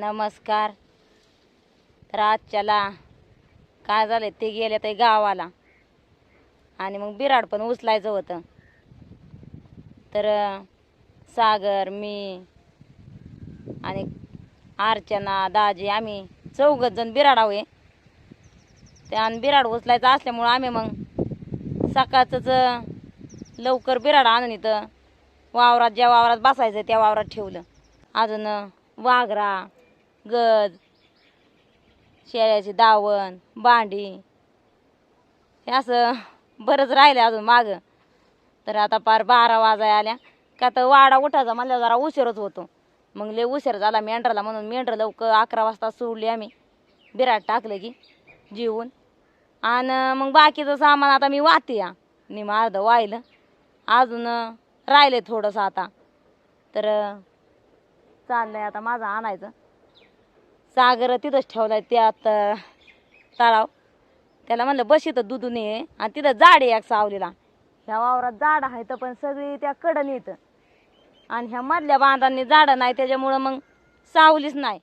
नमस्कार. तर आजच्याला काय झालं ते गेले ते गावाला. आणि मग बिराड पण उचलायचं होतं. तर सागर मी आणि अर्चना दाजी आम्ही चौघच जण बिराड आहे. ते आणि बिराड उचलायचं असल्यामुळं आम्ही मग सकाळचंच लवकर बिराड आणून इथं वावरात ज्या वावरात बसायचं त्या वावरात ठेवलं. अजून वाघरा गज शेळ्याची दावण बांडी. हे असं बरंच राहिलं अजून मागं. तर आता पार बारा वाजाय आल्या. का तर वाडा उठायचा म्हणलं जरा उशीरच होतो. मग लय उशीर झाला मेंढराला म्हणून. मेंढर लवकर अकरा वाजता सोडली आम्ही. बिराट टाकलं की जेवून. आणि मग बाकीचं सामान आता मी वाहते या. निम अर्धं वाहिलं. अजून राहिले थोडंसं आता. तर चाललंय आता माझं आणायचं. सागर तिथंच ठेवलाय त्यात तळाव. त्याला म्हणलं बस इथं दुधून ये. आणि तिथं झाड आहे एक सावलीला. ह्या वावरात झाड आहे तर पण सगळी त्या कडन येतं. आणि ह्या मधल्या बांधांनी झाडं नाही त्याच्यामुळं मग सावलीच नाही.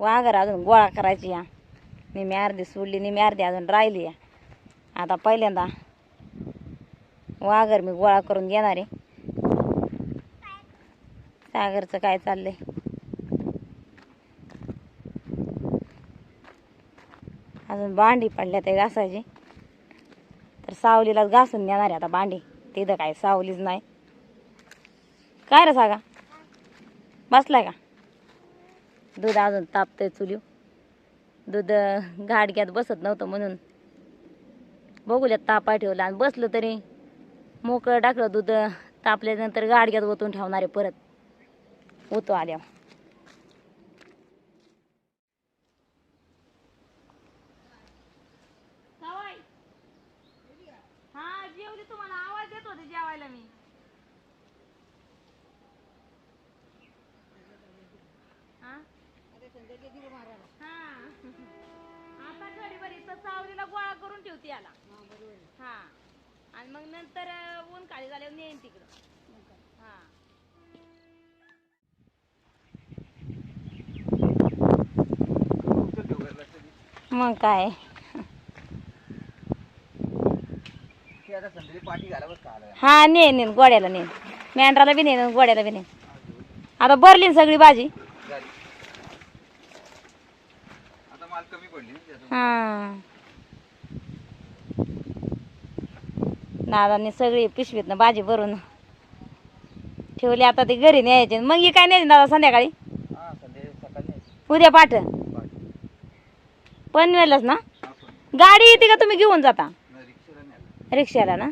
वाघर अजून गोळा करायची या. मी अर्धी सोडली निम्मी अर्धी अजून राहिली या. आता पहिल्यांदा वाघर मी गोळा करून घेणार आहे. सागरचं काय चाललंय? अजून भांडी पडल्या ते घासायची. तर सावलीलाच घासून नेणार आहे आता भांडी. तिथं काय सावलीच नाही. काय रे सागा? बसलाय का? दूध अजून तापतंय चुलीव दूध अं, गाडग्यात बसत नव्हतं म्हणून. बघूल्यात तापा ठेवला आणि बसलं तरी मोकळं टाकलं दूध तापल्यानंतर गाडग्यात ओतून ठेवणार आहे परत. ओतो आल्यावर हा जेवली तुम्हाला आवाज देत होते जेवायला मी हा? हा. आता घडी बरी तर सावलीला गोळा करून ठेवते याला. हा आणि मग नंतर अं, ऊन खाली झाल्यावर नेईन तिकडं. हा. मग काय? हा ने ने गोड्याला ने मेंढराला बी ने गोड्याला बी ने आता भरली सगळी भाजी आता माल कमी पडली. हा. दादांनी सगळी पिशवीत ना भाजी भरून ठेवली आता ती घरी न्यायची. मग ही काय न्यायची दादा संध्याकाळी? हा. उद्या पाठ. पाठी. पनवेलच ना? पण. गाडी येते का तुम्ही घेऊन जाता? रिक्षाला ना?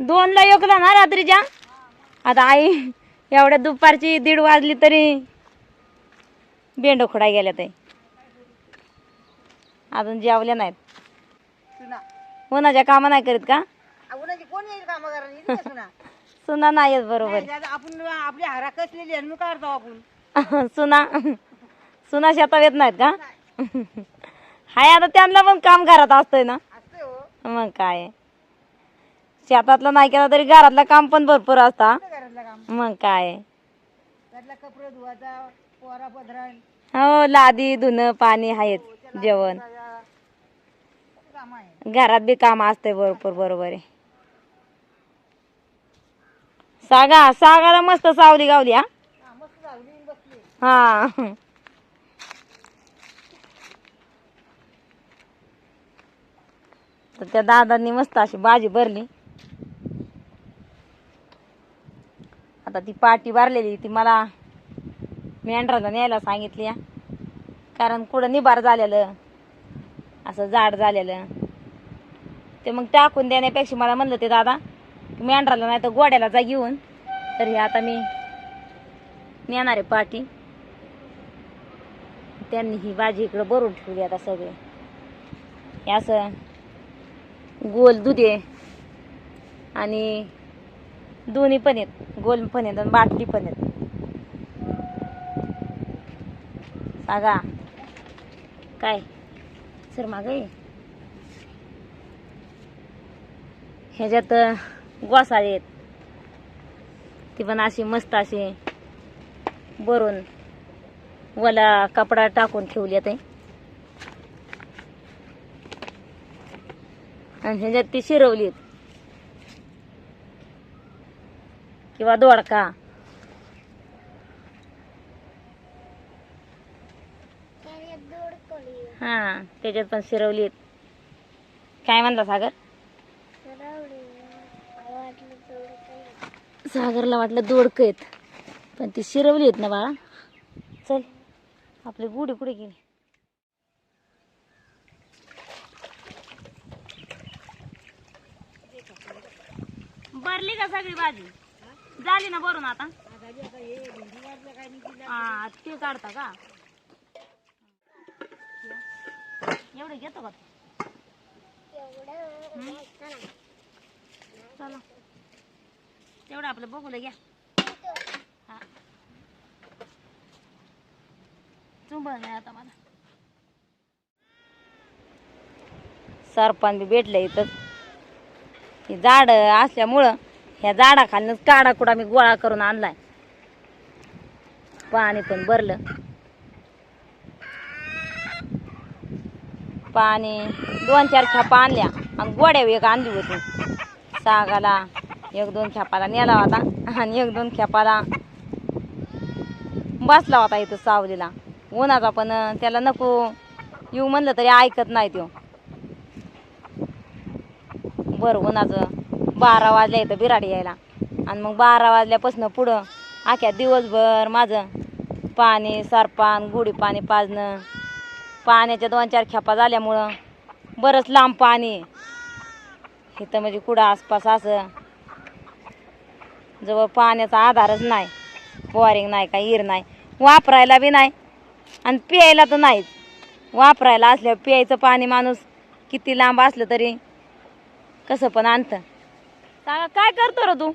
दोनला योकला ना रात्रीच्या? आता आई एवढ्या दुपारची दीड वाजली तरी बेंडो खोडा गेल्या ते अजून जेवल्या नाहीत. उन्हाच्या कामं नाही करीत का? उन्हाची कोण येईल काम करायला? सुना. सुना नाही येत बरोबर. आपण आपली हारा कसलेली आहे मग काढतो आपण. सुना. सुना शेतात येत नाहीत का? हाय आता त्यांना पण काम घरात असतंय ना. हो. मग काय? शेतातलं नाही केलं तरी घरातलं काम पण भरपूर असता मग काय? कपडे धुवायचा पोरा पधराण हो लादी धुणं पाणी आहेच जेवण. काम आहे. घरात बी काम असते भरपूर बरोबर आहे. सागा सागाला मस्त सावली गावली हा? हा, हा. तर त्या दादांनी मस्त अशी भाजी भरली. आता ती पाटी भरलेली ती मला मेंढराला न्यायला सांगितल्या कारण कुठं निबार झालेलं असं जाड झालेलं. ते मग टाकून देण्यापेक्षा मला म्हणलं ते दादा मेंढराला नाही तर गोड्याला जा घेऊन. तर हे आता मी नेणार आहे पाटी त्यांनी ही भाजी इकडं भरून ठेवली आता सगळे. हे असं गोल दुधे आणि दोन्ही पण आहेत गोल पण आहेत आणि बाटली पण आहेत. बघा. काय? सर माग? ह्याच्यात गोसाळे आहेत. ती पण अशी मस्त अशी भरून वला कपडा टाकून ठेवली ते आणि ह्याच्यात ती शिरवलीत. किंवा दोडका. हा त्याच्यात पण शिरवलीत काय म्हणला सागर? सागरला वाटलं दोडक आहेत. पण ती शिरवली आहेत ना बाळा. चल आपली गुढी कुठे गेली? भरली का सगळी भाजी? झाली ना भरून आता? हा ते काढता का? एवढे घेतो का तू? चला. तेवढं आपलं बघूला घ्या. हा. चुंबळ नाही आता मला. सरपण बी भेटलं इथं. ही झाड असल्यामुळं ह्या झाडाखालनंच काडा कुडा मी गोळा करून आणलाय. पाणी पण भरलं. पाणी दोन चार खेपा आणल्या. आणि गोड्या एक आणली होती. सागाला एक दोन खेपाला नेला होता आणि एक दोन खेपाला बसला होता इथं सावलीला. उन्हाचा पण त्याला नको येऊ म्हणलं तरी ऐकत नाही तो. बरं उन्हाचं बारा वाजल्या इथं बिराड यायला. आणि मग बारा वाजल्यापासून पुढं आख्या दिवसभर माझं पाणी सरपान गुढी पाणी पाजणं पाण्याच्या दोन चार खेपा झाल्यामुळं बरंच लांब पाणी इथं म्हणजे कुठं आसपास असं जवळ पाण्याचा आधारच नाही. बोरिंग नाही काय हिर नाही. वापरायला बी नाही आणि प्यायला तर नाहीच वापरायला असल्यावर प्यायचं पाणी माणूस किती लांब असलं तरी कसं पण आणतं. सांगा काय करतो र तू?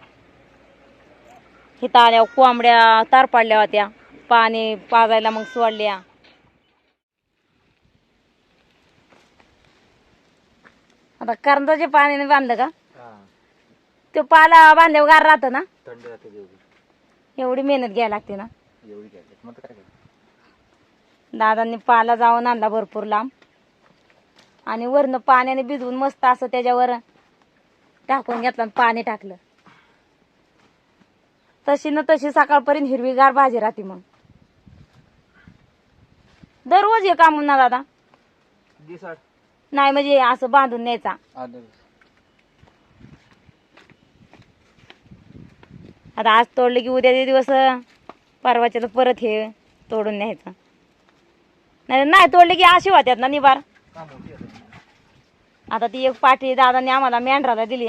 इथं आल्या कोंबड्या तार पाडल्या होत्या. पाणी पाजायला मग सोडल्या. आता करंदाचे पाण्याने बांधलं का? हा. तो पाला बांधल्यावर गार राहतं ना? थंड राहते जेवढी एवढी. मेहनत घ्यायला लागते ना? एवढी काय मग आता काय करायचं दादांनी पाला जाऊन आणला भरपूर लांब. आणि वरनं पाण्याने भिजवून मस्त असं त्याच्यावर टाकून घेतलं आणि पाणी टाकलं. तशी ना तशी सकाळपर्यंत हिरवीगार भाजी राहते मग. दररोज हे काम ना दादा? दिसाड नाही म्हणजे असं बांधून न्यायचा. आदर आता आज तोडलं की उद्याचे दिवस परवाच्याला परत हे तोडून न्यायचं. नाही नाही तोडले की अशी होत्यात ना निबार आता ती एक पाठी दादाने आम्हाला मेंढराला दिली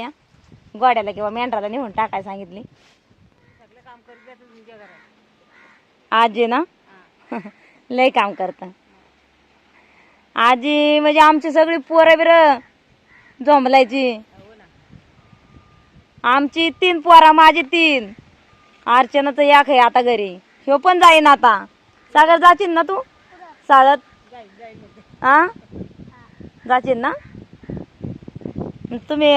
गोड्याला किंवा मेंढराला नेऊन टाकाय सांगितली. सगळं काम करू द्या तुमच्या घरात. आजी ना? लय काम करत. आजी म्हणजे आमची सगळी पोरं बिर झोंबलायची. हो आमची तीन पोरा माझी तीन. अर्चनाचं एक आहे आता घरी. ह्यो पण जाईन आता. सागर जाशील ना तू? चालत. आ? जाशील ना? तुम्ही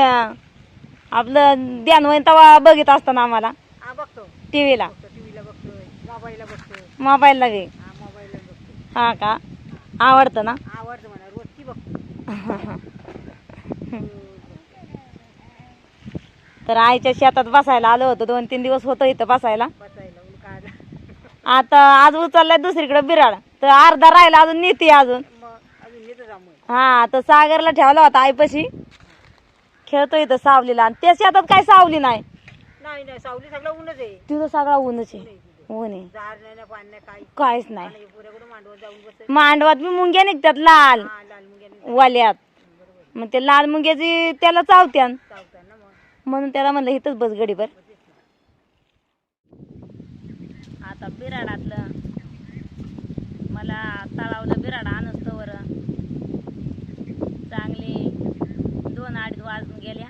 आपलं ध्यान होईन तेव्हा बघित असताना आम्हाला. हा बघतो. टी व्हीला बघतो मोबाईलला बघतोय. मोबाईलला बी हा बघतो हा का? आवडतं ना आवडतं म्हणा रोजची बघतो तर आईच्या शेतात बसायला आलो होतो. दोन तीन दिवस होतो इथं बसायला. आता आज उचललाय दुसरीकडे बिराड तर अर्धा राहिला अजून नेते अजून. हा तर सागरला ठेवला होता आईपाशी. खेळतो इथं सावलीला. आणि त्या शेतात काय सावली नाही. सावली सगळं ऊनच आहे. तिथं सगळा ऊनच आहे. ऊन आहे. काहीच नाही. मांडवात बी मुंग्या निघतात लाल. वाल्यात. मग ते लाल मुंग्याची त्याला चावत्यान ना म्हणून त्याला म्हणलं इथंच बस गडीभर आता बिराडातलं. मला तळावलं बिराड आणस्तोवर चांगले दोन अडीच वाजून गेल्या.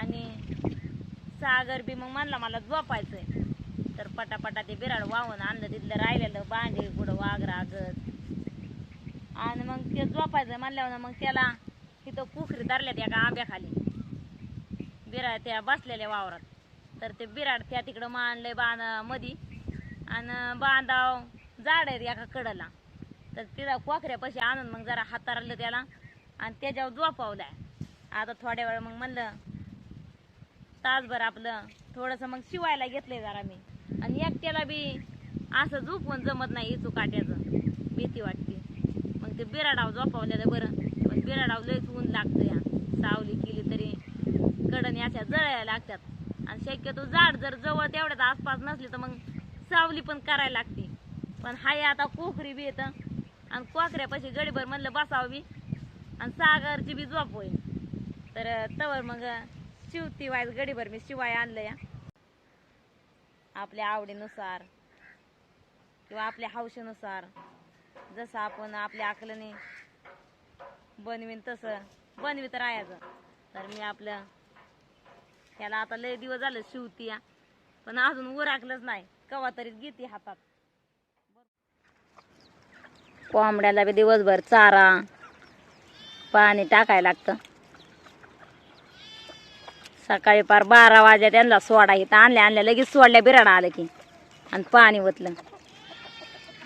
आणि सागर बी मग म्हणला मला झोपायचंय. तर पटापटा ते बिराड वाहून आणलं तिथलं राहिलेलं बांधे कुठं वाघ रागत आणि मग ते झोपायचं म्हणल्यावर मग त्याला तिथं कुखरी धरल्यात एका आंब्याखाली. बिराड त्या बसलेल्या वावरात. तर ते बिराड त्या तिकडं मांडलंय बांध मधी आणि बांधाव झाड आहेत एका कडला. तर तिला कोकऱ्यापाशी आणून मग जरा हातारलं त्याला आणि त्याच्यावर झोपावलाय. आता थोड्या वेळ मग म्हणलं तासभर आपलं थोडंसं मग शिवायला घेतलंय जरा मी. आणि एकट्याला बी असं झोपून जमत नाही इचू काट्याचं. भीती वाटते. ते बिराडाव झोपावलेलं बरं. पण बिराडाव लयच ऊन लागतं या. सावली केली तरी कडण अशा जळायला लागतात. आणि शक्यतो झाड जर जवळ तेवढ्याच आसपास नसली तर मग सावली पण करायला लागते. पण हाय आता कोकरी बी येतं. आणि कोकऱ्यापाशी गडीभर म्हणलं बसावं बी. आणि सागरची बी झोप होईल. तर तवर मग शिवती वाईज गडीभर मी शिवाय आणलं या. आपल्या आवडीनुसार किंवा आपल्या हौशेनुसार. जसं आपण आपल्या आकलने बनवीन तसं बनवीत राहायचं. तर मी आपलं त्याला आता लय दिवस झालं शिवती पण अजून उराकलंच नाही. कवा तरी घेते हातात. कोंबड्याला बी दिवसभर चारा पाणी टाकायला लागतं. सकाळी पार बारा वाजल्या त्यांना सोडा इथं आणल्या आणल्या लगेच सोडल्या बिराडा आलं की. आणि पाणी ओतलं.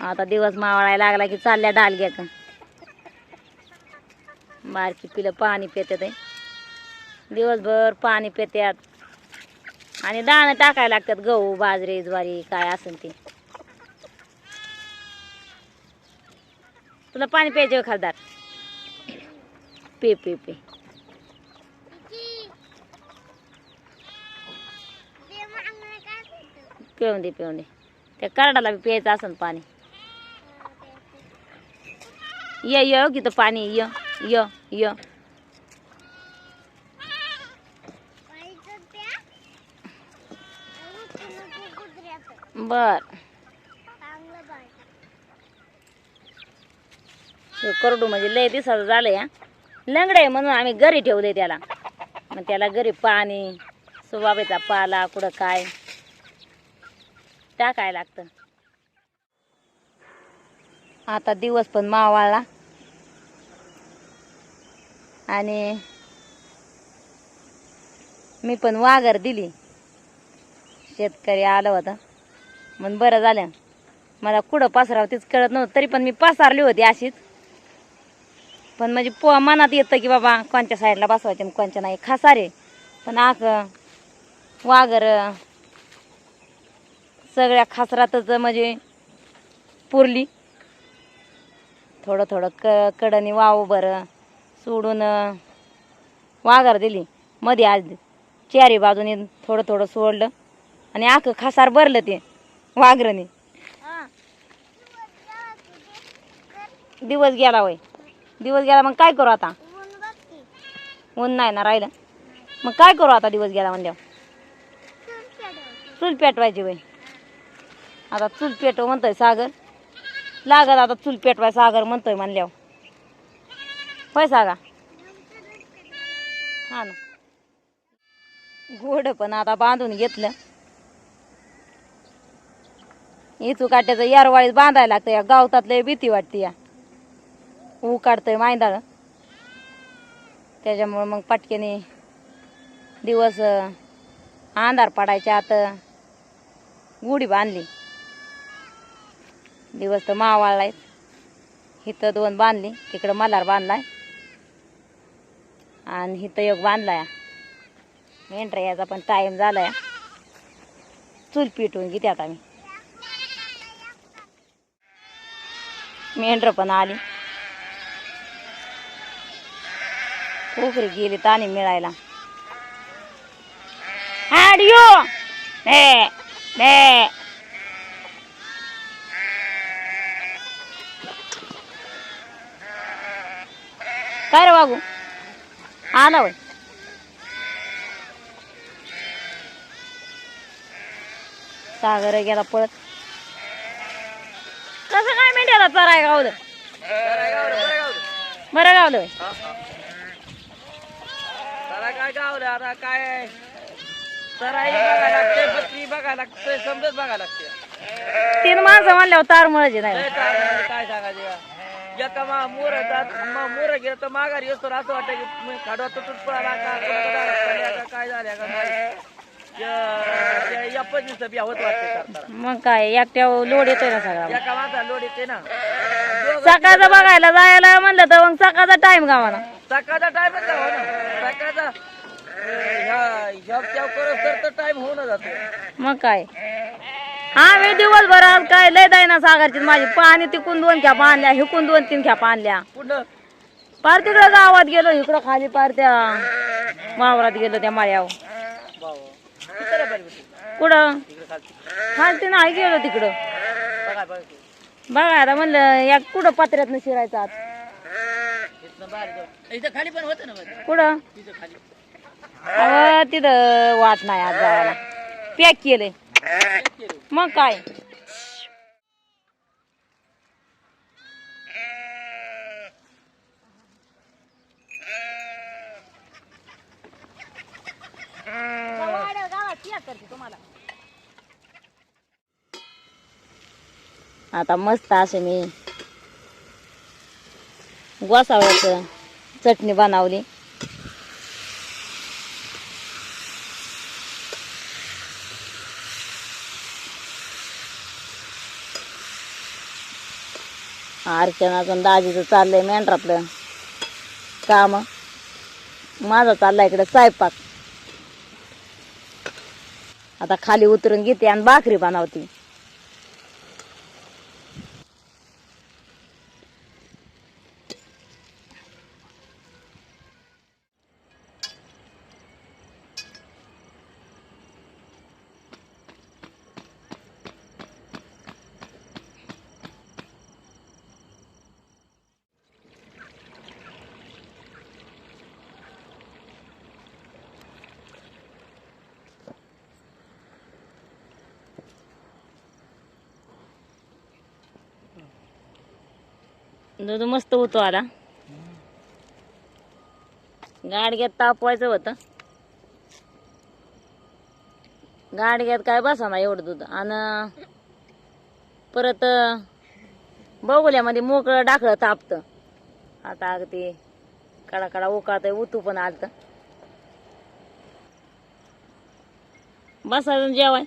आता दिवस मावळायला लागला की चालल्या डालग्या का. बारकी पिलं पाणी पितात दिवसभर पाणी पित्यात. आणि दाणं टाकायला लागतात गहू बाजरी ज्वारी काय असेल ते. तुला पाणी प्यायचे खासदार? पे पे पे. पिऊन दे पिऊन दे. त्या करडाला बी प्यायचं असेल पाणी. ये ये की पाणी य य य। बर। करडू म्हणजे लय दिसायचं झालं या लंगडं आहे म्हणून आम्ही घरी ठेवले त्याला. मग त्याला घरी पाणी सुबाबेचा पाला कुठं काय. टाकाय लागतं. आता दिवस पण मावाळला. आणि मी पण वाघर दिली. शेतकरी आलं होतं. मग बरं झालं. मला कुठं पसराव तीच कळत नव्हतं. तरी पण मी पसारली होती अशीच. पण म्हणजे पो मनात येतं की बाबा कोणत्या साईडला बसवायचे कोणच्या नाही. खासारे. पण आक वाघर सगळ्या खासरातच म्हणजे पुरली. थोडं थोडं क कडनी वाव बरं सोडून वाघर दिली. मध्ये आज चारी बाजूने थोडं थोडं सोडलं आणि आख खासार भरलं ते वाघरने. दिवस गेला वय दिवस गेला मग काय करू आता? ऊन नाही ना राहिलं. मग काय करू आता दिवस गेला म्हणल्यावर? चूल पेटवायची. वय आता चूल पेटव म्हणतोय सागर. लागत आता चूल पेटवाय सागर म्हणतोय म्हणल्यावर. होय सागा? हा ना. घोड पण आता बांधून घेतलं. इचू काट्याचं यारवाळीत बांधायला लागतं या गावतात लय भीती वाटते या. ऊ काढतंय मायदाळ त्याच्यामुळं मग पटकेने दिवस अंधार पडायच्या आत. गुढी बांधली. दिवस तर मावाळलाय इथं दोन बांधली तिकडं मल्हार बांधलाय. आणि हिथं एक बांधलाय. मेंढरा याचा पण टाइम झालाय. चूल पिटून घेते आता मी. मेंढर पण आली. कोकरी गेली ताणी मिळायला. हाडियो काय रे बाबू आला वय. सागर गेला पळत. कसं काय मेंढ्याला चराय गावलं बरं गावलं होय. काय गावलं आता काय सराई बघायला लागते बत्ती बघायला लागते समजत बघायला लागते तीन माणसं म्हणल्यावर तार मळायचे नाही. काय सांगायचे? एका मा मोर मोर गेलं तर माघारी येतो असं वाटतं की मी खाडवा तुटून पळाला का काय बी होत वाटते मग काय एकट्या लोड येतोय ना सगळा. एका माझा लोड येते ना. सकाळचं बघायला जायला म्हणलं तर मग सकाळचा टाइम गावाला. सकाळचा टाइम ना सकाळचा ह्या करत तर टाइम होऊन जातो. मग काय? हा मी दिवसभर आज काय लय दाय ना सागरची माझी पाणी तिकून दोन खेप आणल्या हिकून दोन तीन खेप आणल्या पार तिकडं गावात गेलो इकडं खाली पार त्या वावरात गेलो त्या माळ्यावर? कुठं? खालती नाही गेलो तिकडं. बघा बघा ते. बघायला म्हणलं या कुठं पत्र्यातनं शिरायचं आज ना कुठं? तिथं वाट नाही आज जायला. पॅक केलंय. मग काय? आता मस्त असे मी गोसावळ्याचं चटणी बनवली. अर्चनाचं दाजीचं चाललंय मेंढरातलं. काम. माझा चाललाय इकडे स्वयंपाक. आता खाली उतरून घेते आणि भाकरी बनवते. दूध मस्त होतो आला गाडग्यात तापवायचं होतं. गाडग्यात काय बसा ना एवढं दूध. आणि परत बघुल्यामध्ये मोकळं डाकळं तापतं. आता ते कडा कडा उकाळत उतू पण आलत. बसायचं जेवाय.